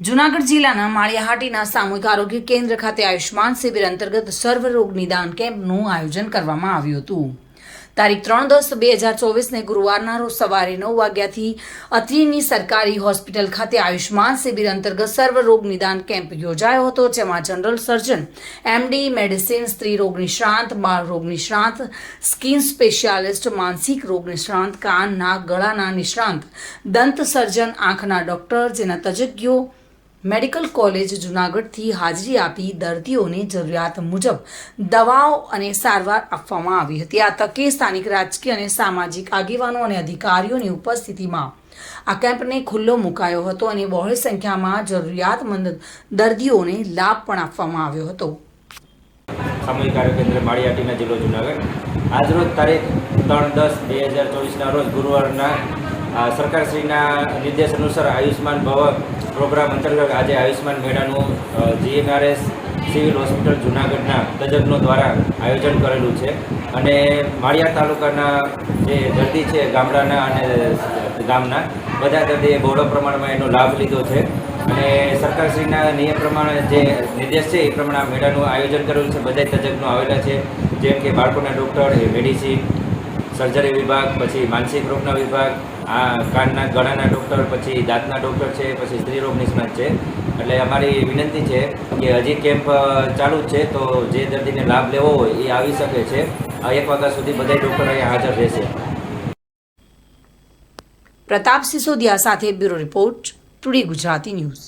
જૂનાગઢ જિલ્લાના માળિયાહાટીના સામૂહિક આરોગ્ય કેન્દ્ર ખાતે આયુષ્માન શિબિર અંતર્ગત સર્વ રોગ નિદાન કેમ્પનું આયોજન કરવામાં આવ્યું હતું. તારીખ ત્રણ દસ બે હજાર ચોવીસને ગુરુવારના રોજ સવારે નવ વાગ્યાથી અત્રિની સરકારી હોસ્પિટલ ખાતે આયુષ્માન શિબિર અંતર્ગત સર્વ રોગ નિદાન કેમ્પ યોજાયો હતો, જેમાં જનરલ સર્જન, એમડી, મેડિસિન, સ્ત્રી રોગ નિષ્ણાંત, બાળ રોગ નિષ્ણાંત, સ્કિન સ્પેશિયાલિસ્ટ, માનસિક રોગ નિષ્ણાંત કાન નાક ગળાના નિષ્ણાંત, દંત સર્જન, આંખના ડોક્ટર જેના તજજ્ઞો મેડિકલ કોલેજ જૂનાગઢથી હાજરી આપી દર્દીઓને જરૂરિયાત મુજબ દવાઓ અને સારવાર આપવામાં આવી હતી. આ તકે સ્થાનિક રાજકીય અને સામાજિક આગેવાનો અને અધિકારીઓની ઉપસ્થિતિમાં આ કેમ્પને ખુલ્લો મુકાયો હતો અને બહોળી સંખ્યામાં જરૂરિયાતમંદ દર્દીઓને લાભ પણ આપવામાં આવ્યો હતો. સામૂહિક આરોગ્ય કેન્દ્ર માળિયાટીના જિલ્લો જુનાગઢ. આજરોજ તારીખ ત્રણ દસ બે હજાર ચોવીસના રોજ ગુરુવારના સરકારશ્રીના નિર્દેશ અનુસાર આયુષ્માન ભવ પ્રોગ્રામ અંતર્ગત આજે આયુષ્માન મેળાનું જીએમઆરએસ સિવિલ હોસ્પિટલ જુનાગઢના તજજ્ઞો દ્વારા આયોજન કરેલું છે. અને માળિયા તાલુકાના જે દર્દી છે, ગામડાના અને ગામના, બધા દર્દીએ બહોળો પ્રમાણમાં એનો લાભ લીધો છે. અને સરકારશ્રીના નિયમ પ્રમાણે જે નિર્દેશ છે, એ પ્રમાણે આ મેળાનું આયોજન કરેલું છે. બધા તજજ્ઞો આવેલા છે. જેમ કે બાળકોના ડૉક્ટર મેડિસિન સર્જરી વિભાગ, પછી માનસિક રોગના વિભાગ, આ કાનના ગળાના ડૉક્ટર પછી દાંતના ડૉક્ટર છે, પછી સ્ત્રી રોગ નિષ્ણાત છે. એટલે અમારી વિનંતી છે કે હજી કેમ્પ ચાલુ છે, તો જે દર્દીને લાભ લેવો હોય એ આવી શકે છે. એક વાગ્યા સુધી બધા ડૉક્ટર અહીંયા હાજર રહેશે. પ્રતાપ સિસોદિયા સાથે bureau report, today Gujarati news.